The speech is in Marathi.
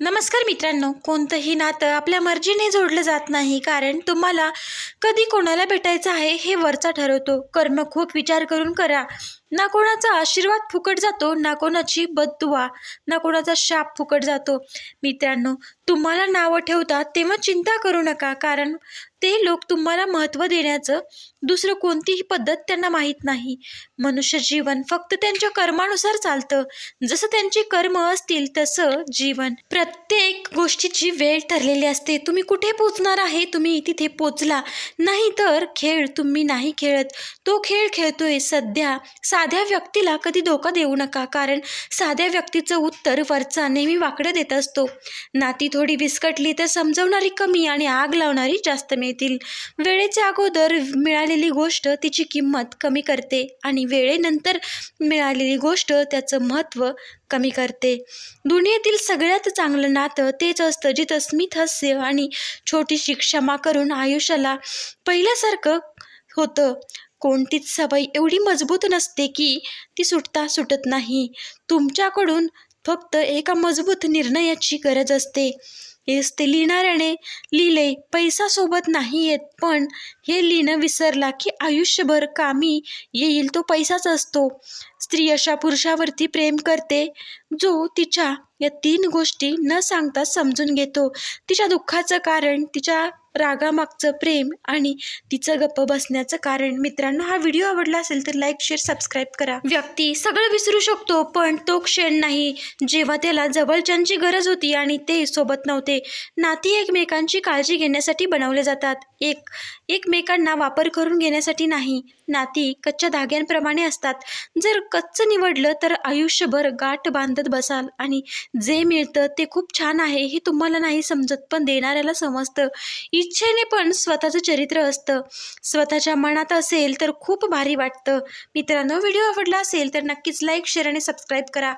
नमस्कार मित्रांनो कोणतंही नातं आपल्या मर्जीने जोडलं जात नाही कारण तुम्हाला कधी कोणाला भेटायचं आहे हे वरचा ठरवतो. कर्म खूप विचार करून करा. ना कोणाचा आशीर्वाद फुकट जातो ना कोणाची बददुवा ना कोणाचा शाप फुकट जातो. मित्रांनो तुम्हाला नावं ठेवतात तेव्हा चिंता करू नका कारण ते लोक तुम्हाला महत्त्व देण्याचं दुसरं कोणतीही पद्धत त्यांना माहीत नाही. मनुष्य जीवन फक्त त्यांच्या कर्मानुसार चालतं. जसं त्यांची कर्म असतील तसं जीवन. प्रत्येक गोष्टीची वेळ ठरलेली असते. तुम्ही कुठे पोचणार आहे? तुम्ही तिथे पोचला. नाही तर खेळ तुम्ही नाही खेळत. तो खेळ खेळतोय सध्या. सा साध्या व्यक्तीला कधी धोका देऊ नका कारण साध्या व्यक्तीचं उत्तर वरचा नेहमी वाकडं देत असतो. नाती थोडी विस्कटली तर समजवणारी कमी आणि आग लावणारी जास्त मिळतील. वेळेच्या अगोदर मिळालेली गोष्ट तिची किंमत कमी करते आणि वेळेनंतर मिळालेली गोष्ट त्याचं महत्त्व कमी करते. दुनियेतील सगळ्यात चांगलं नातं तेच असतं जिथं स्मित हास्य आणि छोटीशी क्षमा करून आयुष्याला पहिल्यासारखं होतं. कोणतीच सवय एवढी मजबूत नसते की ती सुटता सुटत नाही. तुमच्याकडून फक्त एका मजबूत निर्णयाची गरज असते. हेच ते लिहिणाऱ्याने लिहिले पैसा सोबत नाही येत पण हे लिहिणं विसरला की आयुष्यभर कामी येईल तो पैसाच असतो. स्त्री अशा पुरुषावरती प्रेम करते जो तिच्या या तीन गोष्टी न सांगता समजून घेतो. तिच्या दुःखाचं कारण तिच्या रागामागचं प्रेम आणि तिचं गप्प बसण्याचं कारण. मित्रांनो हा व्हिडिओ आवडला असेल तर लाईक शेअर सबस्क्राईब करा. व्यक्ती सगळं विसरू शकतो पण तो क्षण नाही जेव्हा त्याला जवळच्यांची गरज होती आणि ते सोबत नव्हते. नाती एकमेकांची काळजी घेण्यासाठी बनवले जातात. एक एकमेकांना वापर करून घेण्यासाठी नाही. नाती कच्च्या धाग्यांप्रमाणे असतात. जर कच्चं निवडलं तर आयुष्यभर गाठ बांधत बसाल आणि जे मिळतं ते खूप छान आहे हे तुम्हाला नाही समजत पण देणाऱ्याला समजतं. इच्छेने पण स्वतःचं चरित्र असतं. स्वतःच्या मनात असेल तर खूप भारी वाटतं. मित्रांनो व्हिडिओ आवडला असेल तर नक्कीच लाईक शेअर आणि सबस्क्राईब करा.